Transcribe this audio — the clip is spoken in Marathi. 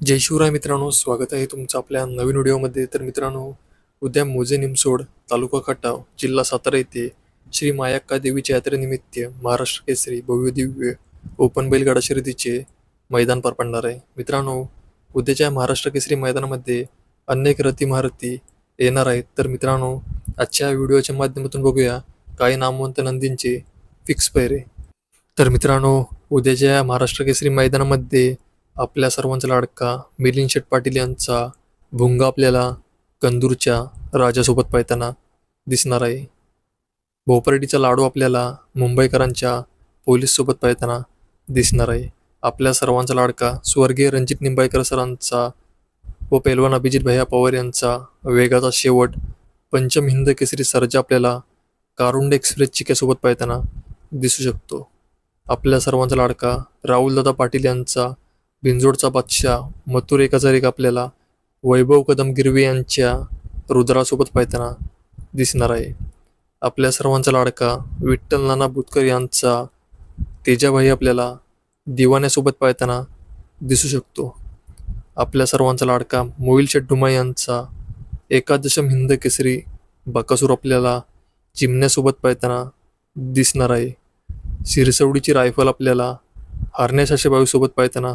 जय शिवराय मित्रांनो स्वागत आहे तुमचं आपल्या नवीन व्हिडिओमध्ये. तर मित्रांनो उद्या मोजे निमसोड तालुका खटाव जिल्हा सातारा येथे श्री मायाक्का देवीच्या यात्रेनिमित्त महाराष्ट्र केसरी भव्य दिव्य ओपन बैलगाडा शर्यतीचे मैदान पार पडणार आहे. मित्रांनो उद्याच्या महाराष्ट्र केसरी मैदानामध्ये अनेक रथी महारथी येणार आहेत. तर मित्रांनो आजच्या व्हिडिओच्या माध्यमातून बघूया काही नामवंत नंदींचे फिक्स पैरे तर मित्रांनो उद्याच्या महाराष्ट्र केसरी मैदानामध्ये आपल्या सर्वांचा लाडका मिलिंद शेठ पाटील यांचा भुंगा आपल्याला कंदूरच्या राजासोबत पाहताना दिसणार आहे. भोपरडीचा लाडू आपल्याला मुंबईकरांच्या पोलीससोबत पाहताना दिसणार आहे. आपल्या सर्वांचा लाडका स्वर्गीय रणजित निंबाळकर सरांचा व पैलवान अभिजित भैया पवार यांचा वेगाचा शेवट पंचम हिंद केसरी सर्जा आपल्याला कारुंड एक्सप्रेस चिक्यासोबत पाहताना दिसू शकतो. आपल्या सर्वांचा लाडका राहुलदादा पाटील यांचा बिंजोडचा बादशाह मथुर एक आपल्याला वैभव कदम गिरवे यांच्या रुद्रासोबत पाहताना दिसणार आहे. आपल्या सर्वांचा लाडका विठ्ठल नाना बुतकर यांचा तेजाभाई आपल्याला दिवाण्यासोबत पाहताना दिसू शकतो. आपल्या सर्वांचा लाडका मोहिल शेड्डुमा यांचा एकादशम हिंद केसरी बकासूर आपल्याला चिमण्यासोबत पाहताना दिसणार आहे. शिरसवडीची रायफल आपल्याला हारण्याशाशे बावीसोबत पाहताना